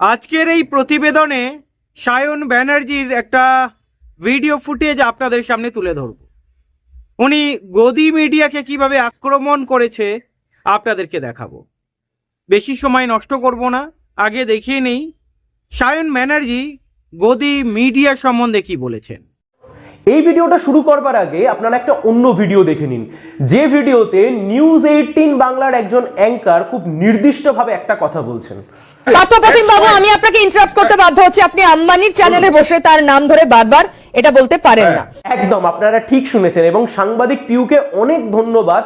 আজকের এই প্রতিবেদনে সায়ন ব্যানার্জির একটা ভিডিও ফুটেজ আপনাদের সামনে তুলে ধরব। উনি গদি মিডিয়াকে কীভাবে আক্রমণ করেছে আপনাদেরকে দেখাবো। বেশি সময় নষ্ট করব না, আগে দেখিয়ে নেই, সায়ন ব্যানার্জি গদি মিডিয়া সম্বন্ধে কি বলেছেন? এই ভিডিওটা শুরু করবার আগে আপনারা একটা অন্য ভিডিও দেখে নিন। যে ভিডিওতে নিউজ এইটিন বাংলার একজন অ্যাঙ্কার খুব নির্দিষ্টভাবে একটা কথা বলছেন। পার্থপ্রতিম বাবু আমি আপনাকে ইন্টারাপ্ট করতে বাধ্য হচ্ছি। আপনি আম্বানির চ্যানেলে বসে তার নাম ধরে বারবার এটা বলতে পারেন না। একদম আপনারা ঠিক শুনেছেন এবং সাংবাদিক পিউকে অনেক ধন্যবাদ।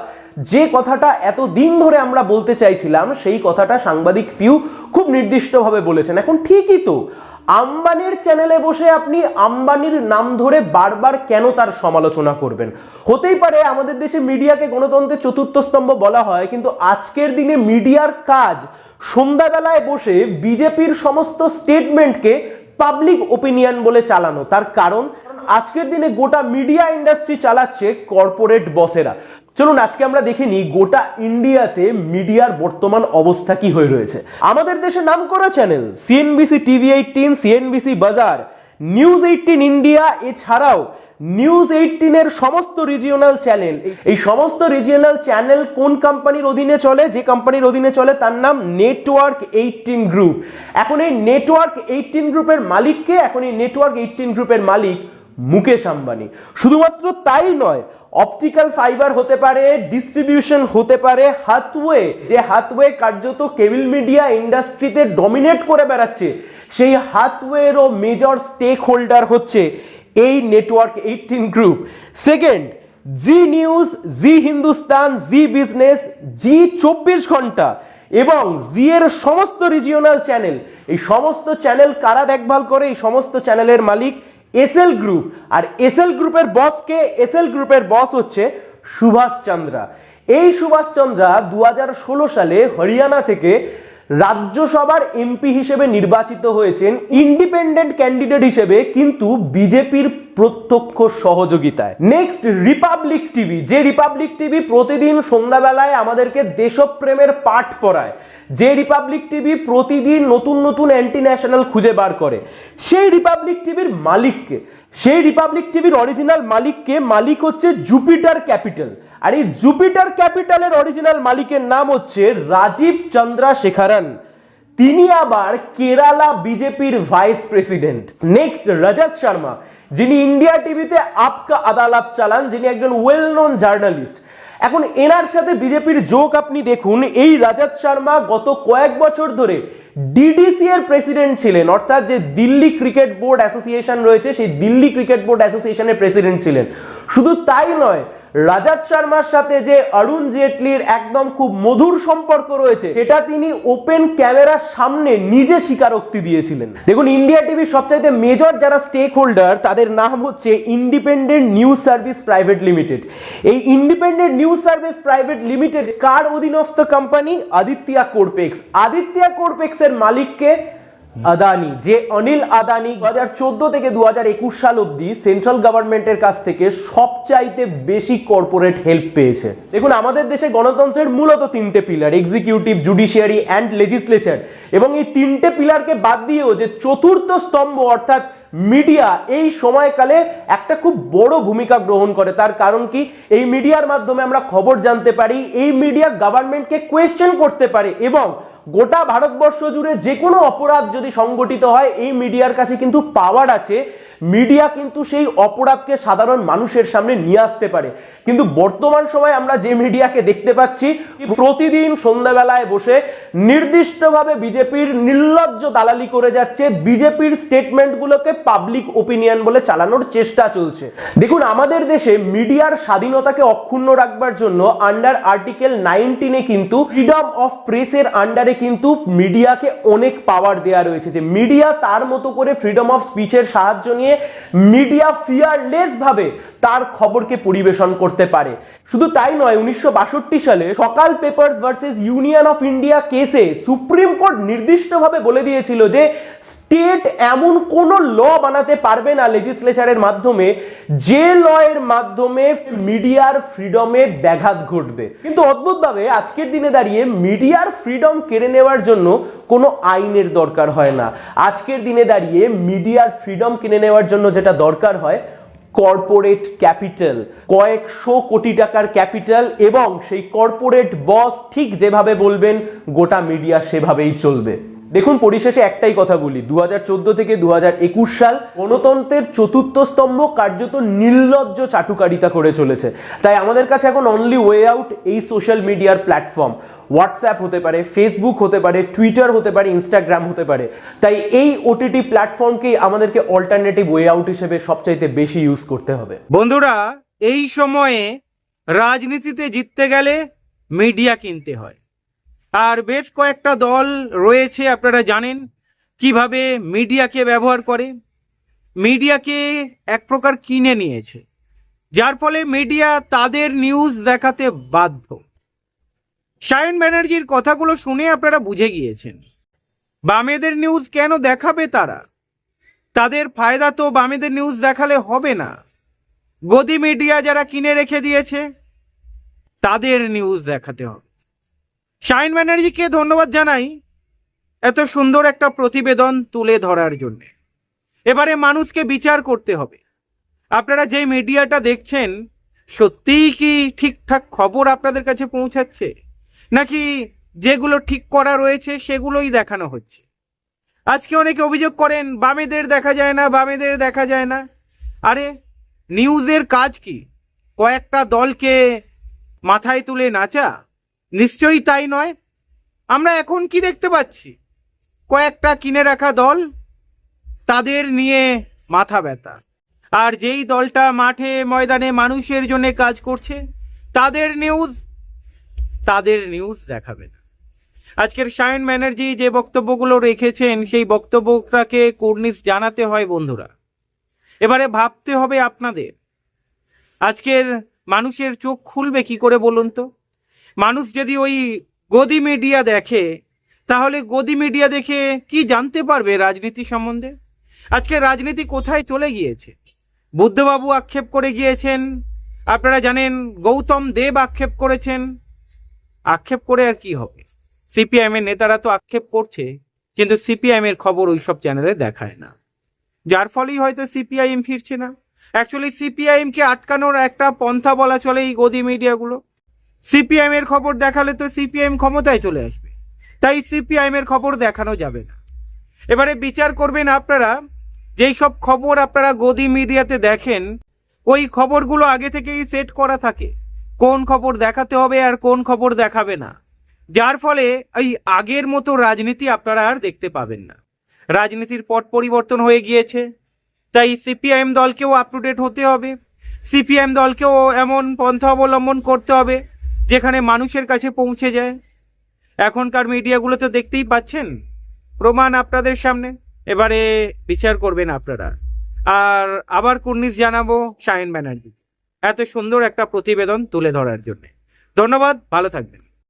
যে কথাটা এত দিন ধরে আমরা বলতে চাইছিলাম সেই কথাটা সাংবাদিক পিউ খুব নির্দিষ্টভাবে বলেছেন। এখন ঠিকই তো। আম্বানির চ্যানেলে বসে আপনি আম্বানির নাম ধরে বারবার কেন তার সমালোচনা করবেন? হতেই পারে আমাদের দেশে মিডিয়াকে গণতন্ত্রের চতুর্থ স্তম্ভ বলা হয়, কিন্তু আজকের দিনে মিডিয়ার কাজ সন্ধ্যাবেলায় বসে বিজেপির সমস্ত স্টেটমেন্টকে পাবলিক ওপিনিয়ন বলে চালানো। তার কারণ আজকের দিনে গোটা মিডিয়া ইন্ডাস্ট্রি চালাচ্ছে কর্পোরেট বসেরা। চলুন, আজকে আমরা দেখে নিই গোটা ইন্ডিয়াতে মিডিয়ার বর্তমান অবস্থা কি হয়ে রয়েছে। আমাদের দেশে নাম করা channel CNBC TV eighteen CNBC Bazaar news eighteen India এছাড়াও নিউজ এইটিনের সমস্ত রিজিওনাল চ্যানেল এই সমস্ত রিজিওনাল চ্যানেল কোন কোম্পানির অধীনে চলে? যে কোম্পানির অধীনে চলে, তার নাম নেটওয়ার্ক এইটিন গ্রুপ এখন এই নেটওয়ার্ক এইটিন গ্রুপের মালিককে, এখন এই নেটওয়ার্ক এইটিন গ্রুপের মালিক মুকেশ আম্বানি। শুধুমাত্র তাই নয় অপটিক্যাল ফাইবার হতে পারে ডিস্ট্রিবিউশন হতে পারে হাতওয়ে যে হাতওয়ে কার্যত কেবল মিডিয়া ইন্ডাস্ট্রিতে ডমিনেট করে বেড়াচ্ছে, সেই হাতওয়েরও মেজর স্টেক হোল্ডার হচ্ছে এই network eighteen group second Zee news Zee Hindustan Zee business Zee চব্বিশ ঘণ্টা এবং জি এর সমস্ত রিজিওনাল চ্যানেল এই সমস্ত চ্যানেল কারা দেখভাল করে? এই সমস্ত চ্যানেলের মালিক এসএল গ্রুপ আর এসএল গ্রুপের বসকে এসএল গ্রুপের বস হচ্ছে সুভাষ চন্দ্রা। এই সুভাষ চন্দ্রা দু হাজার ষোলো সালে হরিয়ানা থেকে রাজ্যসভার এমপি হিসেবে নির্বাচিত হয়েছেন ইন্ডিপেন্ডেন্ট ক্যান্ডিডেট হিসেবে কিন্তু বিজেপির প্রত্যক্ষ সহযোগিতায়। নেক্সট রিপাবলিক টিভি যে রিপাবলিক টিভি প্রতিদিন সন্ধ্যাবেলায় আমাদেরকে দেশপ্রেমের পাঠ পড়ায়। যে রিপাবলিক টিভি প্রতিদিন নতুন নতুন অ্যান্টি ন্যাশনাল খুঁজে বার করে। সেই রিপাবলিক টিভির মালিককে সেই রিপাবলিক টিভির অরিজিনাল মালিককে মালিক হচ্ছে জুপিটার ক্যাপিটাল আর এই জুপিটার ক্যাপিটালের অরিজিনাল মালিকের নাম হচ্ছে রাজীব চন্দ্রাশেখরন। তিনি আবার কেরালা বিজেপির vice president next Rajat Sharma. যিনি ইন্ডিয়া টিভিতে আপকা আদালত চালান, যিনি একজন ওয়েল নন জার্নালিস্ট এখন এনার সাথে বিজেপির যোগ আপনি দেখুন, এই রাজাত শর্মা গত কয়েক বছর ধরে ডিডিসি এর প্রেসিডেন্ট ছিলেন, অর্থাৎ যে দিল্লি ক্রিকেট বোর্ড অ্যাসোসিয়েশন রয়েছে, সেই দিল্লি ক্রিকেট বোর্ড অ্যাসোসিয়েশনের প্রেসিডেন্ট ছিলেন। শুধু তাই নয় রাজাত শর্মার সাথে যে অরুণ জেটলির একদম খুব মধুর সম্পর্ক রয়েছে, সেটা তিনি ওপেন ক্যামেরার সামনে নিজে স্বীকারোক্তি দিয়েছিলেন। দেখুন ইন্ডিয়া টিভির সবচাইতে মেজর যারা স্টেক হোল্ডার তাদের নাম হচ্ছে independent news service private limited এই independent news service private limited কার অধীনস্থ কোম্পানি আদিত্যা কোরপেক্স আদিত্যা কোরপেক্সের মালিককে আদানি, যে অনিল আদানি দু হাজার চোদ্দ থেকে দু হাজার একুশ সাল অব্দি সেন্ট্রাল গভর্নমেন্টের কাছ থেকে সবচাইতে বেশি কর্পোরেট হেল্প পেয়েছে। দেখুন, আমাদের দেশে গণতন্ত্রের মূলত তিনটে pillar executive judiciary and legislature এবং এই তিনটে পিলারকে বাদ দিয়েও যে চতুর্থ স্তম্ভ অর্থাৎ মিডিয়া এই সময়কালে একটা খুব বড় ভূমিকা গ্রহণ করে। তার কারণ কি? এই মিডিয়ার মাধ্যমে আমরা খবর জানতে পারি, এই মিডিয়া গভর্নমেন্টকে কোয়েশ্চেন করতে পারে এবং গোটা ভারতবর্ষ জুড়ে যে কোনো অপরাধ যদি সংগঠিত হয়, এই মিডিয়ার কাছে কিন্তু পাওয়ার আছে। মিডিয়া কিন্তু সেই অপরাধকে সাধারণ মানুষের সামনে নিয়ে আসতে পারে। কিন্তু বর্তমান সময় আমরা যে মিডিয়াকে দেখতে পাচ্ছি, প্রতিদিন সন্ধ্যাবেলায় বসে নির্দিষ্টভাবে বিজেপির নির্লজ্জ দালালি করে যাচ্ছে, বিজেপির স্টেটমেন্টগুলোকে পাবলিক ওপিনিয়ন বলে চালানোর চেষ্টা চলছে। দেখুন, আমাদের দেশে মিডিয়ার স্বাধীনতাকে অক্ষুণ্ণ রাখবার জন্য আন্ডার আর্টিকেল নাইনটিনে কিন্তু ফ্রিডম অফ প্রেসের আন্ডারে কিন্তু মিডিয়াকে অনেক পাওয়ার দেওয়া রয়েছে যে মিডিয়া তার মতো করে ফ্রিডম অফ স্পিচের সাহায্য নিয়ে মিডিয়া ফিয়ারলেস ভাবে তার খবরকে পরিবেশন করতে পারে। শুধু তাই নয়, উনিশশো সালে Sakal papers versus union of India কেসে সুপ্রিম কোর্ট নির্দিষ্টভাবে বলে দিয়েছিল যে, স্টেট এমন কোনো ল বানাতে পারবে না লেজিসলেচারের মাধ্যমে, যে ল এর মাধ্যমে মিডিয়ার ফ্রিডমে ব্যাঘাত ঘটবে। কিন্তু অদ্ভুতভাবে আজকের দিনে দাঁড়িয়ে মিডিয়ার ফ্রিডম কেড়ে নেওয়ার জন্য কোনো আইনের দরকার হয় না। আজকের দিনে দাঁড়িয়ে মিডিয়ার ফ্রিডম কিনে নেওয়ার জন্য যেটা দরকার হয় কর্পোরেট ক্যাপিটাল কয়েকশো কোটি টাকার ক্যাপিটাল এবং সেই কর্পোরেট বস ঠিক যেভাবে বলবেন, গোটা মিডিয়া সেভাবেই চলবে। দেখুন, পরিশেষে একটাই কথা বলি। দুহাজার চোদ্দ থেকে দুহাজার একুশ সাল গণতন্ত্রের চতুর্থ স্তম্ভ কার্যত নির্লজ্জ চাটুকারিতা করে চলেছে। তাই আমাদের কাছে এখন অনলি ওয়ে আউট এই সোশ্যাল মিডিয়ার প্ল্যাটফর্ম হোয়াটসঅ্যাপ হতে পারে ফেসবুক হতে পারে টুইটার হতে পারে ইনস্টাগ্রাম হতে পারে। তাই এই ওটিটি প্ল্যাটফর্মকেই আমাদেরকে অল্টারনেটিভ ওয়ে আউট হিসেবে সবচাইতে বেশি ইউজ করতে হবে। বন্ধুরা, এই সময়ে রাজনীতিতে জিততে গেলে মিডিয়া কিনতে হয়। আর বেশ কয়েকটা দল রয়েছে, আপনারা জানেন, কীভাবে মিডিয়াকে ব্যবহার করে। মিডিয়াকে এক প্রকার কিনে নিয়েছে। যার ফলে মিডিয়া তাদের নিউজ দেখাতে বাধ্য। সায়ন ব্যানার্জির কথাগুলো শুনে আপনারা বুঝে গিয়েছেন। বামেদের নিউজ কেন দেখাবে তারা? তাদের ফায়দা তো বামেদের নিউজ দেখালে হবে না। গদি মিডিয়া যারা কিনে রেখে দিয়েছে, তাদের নিউজ দেখাতে হবে। শাইন ব্যানার্জিকে ধন্যবাদ জানাই এত সুন্দর একটা প্রতিবেদন তুলে ধরার জন্য। এবারে মানুষকে বিচার করতে হবে। আপনারা যে মিডিয়াটা দেখছেন, সত্যিই কি ঠিকঠাক খবর আপনাদের কাছে পৌঁছাচ্ছে? নাকি যেগুলো ঠিক করা রয়েছে, সেগুলোই দেখানো হচ্ছে? আজকে অনেকে অভিযোগ করেন, বামেদের দেখা যায় না, বামেদের দেখা যায় না। আরে, নিউজের কাজ কি? কয়েকটা দলকে মাথায় তুলে নাচা? নিশ্চয়ই তাই নয়। আমরা এখন কি দেখতে পাচ্ছি? কয়েকটা কিনে রাখা দল তাদের নিয়ে মাথা ব্যথা। আর যেই দলটা মাঠে, ময়দানে মানুষের জন্য কাজ করছে, তাদের নিউজ তাদের নিউজ দেখাবে না। আজকের সায়ন ব্যানার্জি যে বক্তব্যগুলো রেখেছেন, সেই বক্তব্যটাকে কর্নিশ জানাতে হয় বন্ধুরা। এবারে ভাবতে হবে আপনাদের, আজকের মানুষের চোখ খুলবে কি করে বলুন তো? মানুষ যদি ওই গদি মিডিয়া দেখে, তাহলে গদি মিডিয়া দেখে কি জানতে পারবে রাজনীতি সম্বন্ধে? আজকে রাজনীতি কোথায় চলে গিয়েছে? বুদ্ধবাবু আক্ষেপ করে গিয়েছেন, আপনারা জানেন গৌতম দেব আক্ষেপ করেছেন। আক্ষেপ করে আর কি হবে? সিপিআইএম এর নেতারা তো আক্ষেপ করছে, কিন্তু সিপিআইএম এর খবর ওইসব চ্যানেলে দেখায় না। যার ফলেই হয়তো সিপিআইএম ফিরছে না। অ্যাকচুয়ালি সিপিআইএম কে আটকানোর একটা পন্থা বলা চলে এই গদি মিডিয়াগুলো সিপিআইএম এর খবর দেখালে তো সিপিআইএম ক্ষমতায় চলে আসবে। তাই সিপিআইএম এর খবর দেখানো যাবে না। এবারে বিচার করবেন আপনারা, যেই সব খবর আপনারা গদি মিডিয়াতে দেখেন, ওই খবরগুলো আগে থেকেই সেট করা থাকে। কোন খবর দেখাতে হবে আর কোন খবর দেখাবে না। যার ফলে এই আগের মতো রাজনীতি আপনারা আর দেখতে পাবেন না। রাজনীতির পট পরিবর্তন হয়ে গিয়েছে। তাই সিপিআইএম দলকেও আপ টু ডেট হতে হবে। সিপিআইএম দলকেও এমন পন্থা অবলম্বন করতে হবে। যেখানে মানুষের কাছে পৌঁছে যায়। এখনকার মিডিয়াগুলো তো দেখতেই পাচ্ছেন। প্রমাণ আপনাদের সামনে। এবারে বিচার করবেন আপনারা। আর আবার কুর্নিশ জানাব সায়েন ব্যানার্জি। এত সুন্দর একটা প্রতিবেদন তুলে ধরার জন্য। ধন্যবাদ, ভালো থাকবেন।